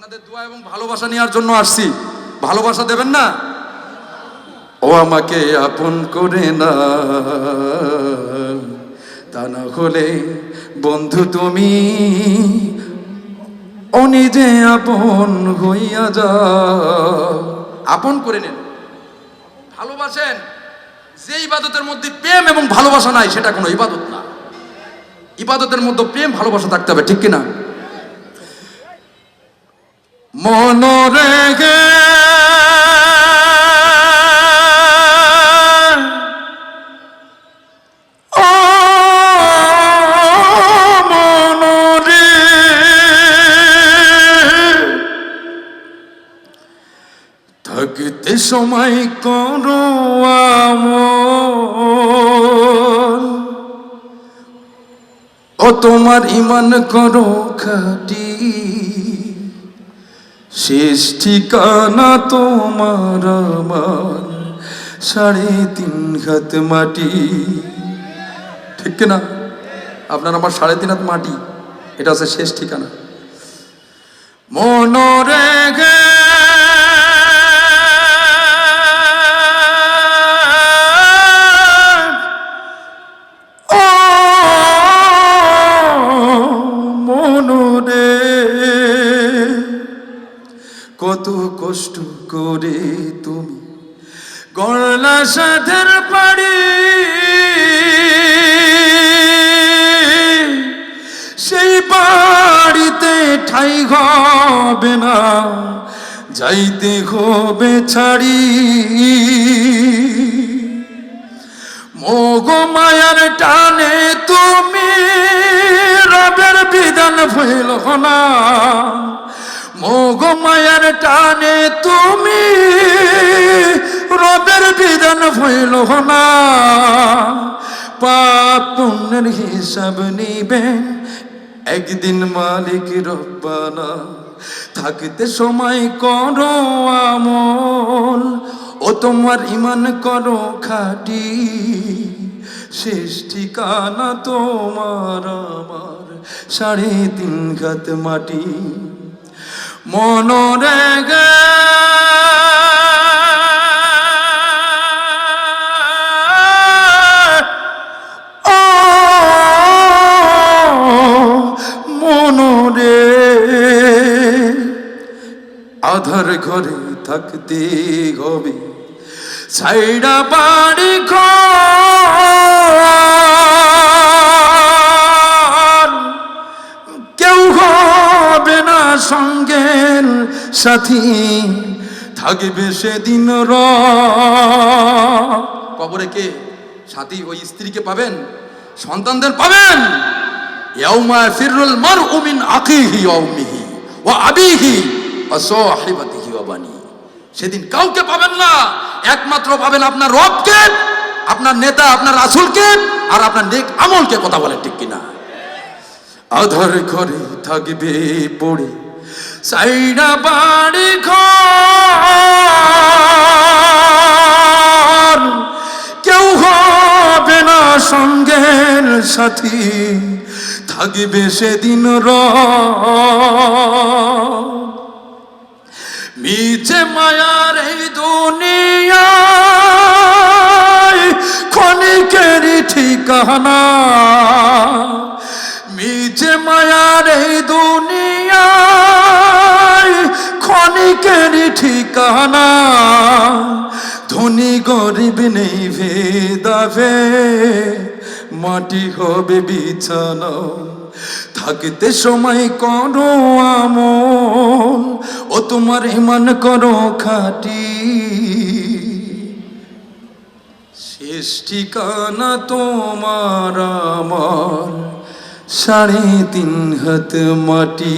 আপনাদের দোয়া এবং ভালোবাসা নেওয়ার জন্য আসছি। ভালোবাসা দেবেন না? ও আমাকে আপন করে না তা না হলে বন্ধু তুমি ও নিজে আপন হইয়া যা আপন করে নেন। ভালোবাসেন। যে ইবাদতের মধ্যে প্রেম এবং ভালোবাসা নাই, সেটা কোনো ইবাদত না। ইবাদতের মধ্যে প্রেম, ভালোবাসা থাকতে হবে, ঠিক কিনা? মনরে। থাকতে সময় করো আমল। ও তোমার ইমান করো খাটি। শেষ ঠিকানা তোমার আমার। সাড়ে তিন হাত মাটি। ঠিক না আপনার আমার সাড়ে তিন হাত মাটি। এটা হচ্ছে শেষ ঠিকানা। মনরে কষ্ট করে তুমি গড়লা সাধের পাড়ি। সেই বাড়িতে ঠাই হবে না, যাইতে হবে ছাড়ি। মোগ মায়ার টানে তুমি রবের বিধান ভইল না। মোগ মায়ার টানে তুমি, রবের বিধান ভইল না। পাপ পুণ্যের হিসাব নিবেন একদিন মালিক রব্বানা। থাকিতে সময় করো আমল, ও তোমার ইমান করো খাটি। শেষ ঠিকানা তোমার আমার, সাড়ে তিন ঘাত মাটি। আধার ঘরে থাকতে হবে সাইডা বাড়ি ঘর। সঙ্গের সাথী থাকবে সেদিন র কবরে কে? সাথী ওই স্ত্রীকে পাবেন, সন্তানদের পাবেন। ইয়াউমা ফিরুল মারউ মিন আখিহি ওয়া উম্মিহি ওয়া আবিহি ওয়া সাহিবাতিহি ওয়া বানি। সেদিন কাউকে পাবেন না, একমাত্র পাবেন আপনার রবকে, আপনার নেতা, আপনার রাসূলকে আর আপনার নেক আমলকে কথা বলেন ঠিক কিনা। আধার ঘরে থাকবে পড়ে। সাইডা বাড়ি ঘর। কেউ হবে না সঙ্গের সাথী। থাকবে সেদিন র। মিছে মায়ার এই দুনিয়ায় ক্ষণিকেরই ঠিকানা। ঠিকানা? ধনী গরিব নেই ভেদাভে। মাটি হবে বিছানা। থাকতে সময় করো আমল। ও তোমার ইমান করো খাটি। শেষ ঠিকানা তোমার আমার। সাড়ে তিন হাত মাটি।